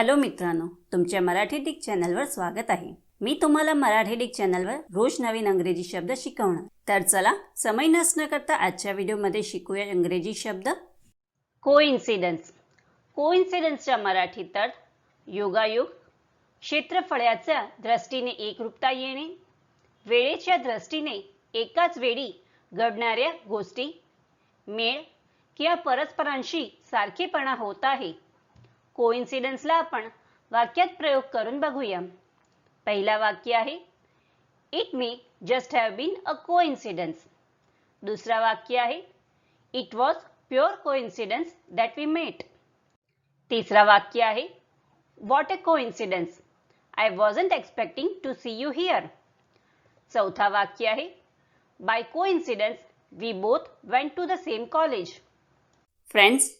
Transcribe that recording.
Hello मित्रांनो तुमच्या Marathi Dick चॅनलवर स्वागत आहे. मी तुम्हाला मराठी डिक चॅनलवर रोज नवीन अंग्रेजी शब्द शिकवणार. तर चला समय नसणं करता आजच्या व्हिडिओमध्ये शिकूया इंग्रजी शब्द. कोइन्सिडन्स कोइन्सिडन्सच्या मराठी तर योगायोग क्षेत्रफळाच्या दृष्टीने एकरूपता येणे वेळेच्या दृष्टीने एकाच वेळी घडणाऱ्या गोष्टी मेळ किंवा परस्परांशी सारखेपणा होत आहे. कोइन्सिडन्सला आपण प्रयोग करून बघूया. पहिला वाक्य आहे it may just have been a coincidence दुसरा वाक्य आहे it was pure coincidence that we met तिसरा वाक्य आहे what a coincidence I wasn't expecting to see you here चौथा वाक्य आहे by coincidence we both went to the same college friends